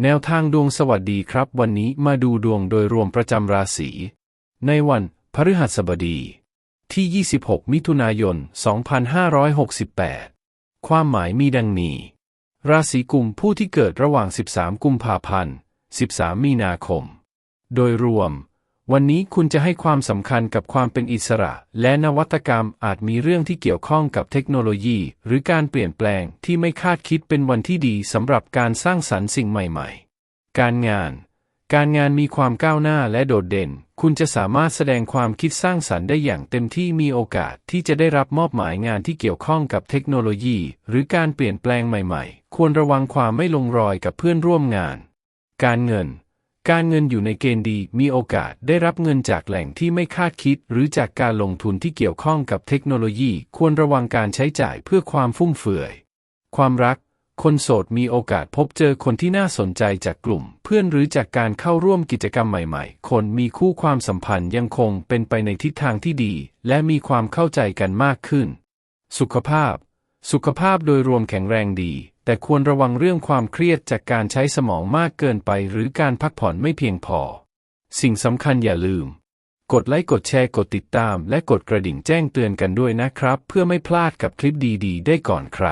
แนวทางดวงสวัสดีครับ วันนี้มาดูดวงโดยรวมประจำราศี ในวันพฤหัสบดี ที่ 26 มิถุนายน 2568 ความหมายมีดังนี้ ราศีกุมผู้ที่เกิดระหว่าง 13 กุมภาพันธ์ 13 มีนาคม โดยรวม วันนี้คุณจะให้ความสำคัญกับความเป็นอิสระ และนวัตกรรมอาจมีเรื่องที่เกี่ยวข้องกับเทคโนโลยี หรือการเปลี่ยนแปลงที่ไม่คาดคิดเป็นวันที่ดีสำหรับการสร้างสรรค์สิ่งใหม่ๆ การงาน การงานมีความก้าวหน้าและโดดเด่น คุณจะสามารถแสดงความคิดสร้างสรรค์ได้อย่างเต็มที่มีโอกาสที่จะได้รับมอบหมายงานที่เกี่ยวข้องกับเทคโนโลยี หรือการเปลี่ยนแปลงใหม่ ๆ ควรระวังความไม่ลงรอยกับเพื่อนร่วมงาน การเงิน การเงินอยู่ในเกณฑ์ดีมีโอกาสได้รับเงินจากแหล่งที่ไม่คาดคิด หรือจากการลงทุนที่เกี่ยวข้องกับเทคโนโลยี ควรระวังการใช้จ่ายเพื่อความฟุ่มเฟือย ความรัก คนโสดมีโอกาสพบเจอคนที่น่าสนใจจากกลุ่ม เพื่อนหรือจากการเข้าร่วมกิจกรรมใหม่ๆ คนมีคู่ความสัมพันธ์ยังคงเป็นไปในทิศทางที่ดี และมีความเข้าใจกันมากขึ้น สุขภาพ สุขภาพโดยรวมแข็งแรงดี แต่ควรระวังเรื่องความเครียดจากการใช้สมองมากเกินไป หรือการพักผ่อนไม่เพียงพอ สิ่งสำคัญอย่าลืม กดไลค์กดแชร์กดติดตาม และกดกระดิ่งแจ้งเตือนกันด้วยนะครับ เพื่อไม่พลาดกับคลิปดี ๆ ได้ก่อนใคร